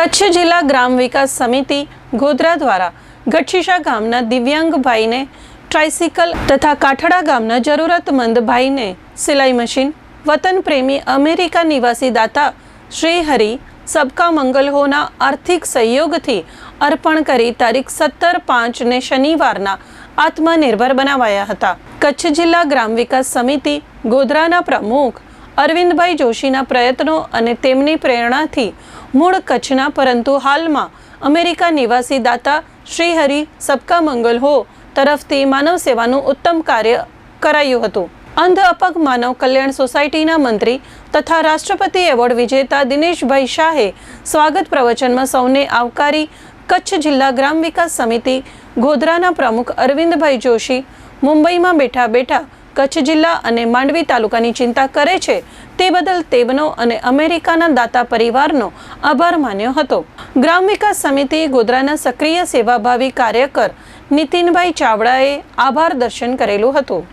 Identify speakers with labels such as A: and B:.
A: કચ્છ જિલ્લા ગ્રામ વિકાસ સમિતિ ગોધરા દ્વારા ગઢશીશા ગામના દિવ્યાંગ ભાઈને ટ્રાઇસિકલ તથા કાઠડા ગામના જરૂરતમંદ ભાઈને સિલાઈ મશીન વતન પ્રેમી અમેરિકા નિવાસી દાતા શ્રી હરિ સબકા મંગલ હોના આર્થિક સહયોગથી અર્પણ કરી તારીખ સત્તર પાંચને શનિવારના આત્મનિર્ભર બનાવાયા હતા. કચ્છ જિલ્લા ગ્રામ વિકાસ સમિતિ ગોધરાના પ્રમુખ અરવિંદભાઈ જોશીના પ્રયત્નો અને તેમની પ્રેરણાથી મૂળ કચ્છના, પરંતુ હાલમાં અમેરિકા નિવાસી દાતા શ્રી હરિ સબકા મંગલ હો તરફથી માનવ સેવાનું ઉત્તમ કાર્ય કરાયું હતું. અંધ અપગ માનવ કલ્યાણ સોસાયટીના મંત્રી તથા રાષ્ટ્રપતિ એવોર્ડ વિજેતા દિનેશભાઈ શાહે સ્વાગત પ્રવચનમાં સૌને આવકારી કચ્છ જિલ્લા ગ્રામ વિકાસ સમિતિ ગોધરાના પ્રમુખ અરવિંદભાઈ જોશી મુંબઈમાં બેઠા બેઠા કચ્છ જિલ્લા અને માંડવી તાલુકાની ચિંતા કરે છે તે બદલ તેવનો અને અમેરિકાના દાતા પરિવારનો આભાર માન્યો હતો. ગ્રામ વિકાસ સમિતિ ગોધરાના સક્રિય સેવાભાવી કાર્યકર નીતિનભાઈ ચાવડાએ આભાર દર્શન કરેલું હતું.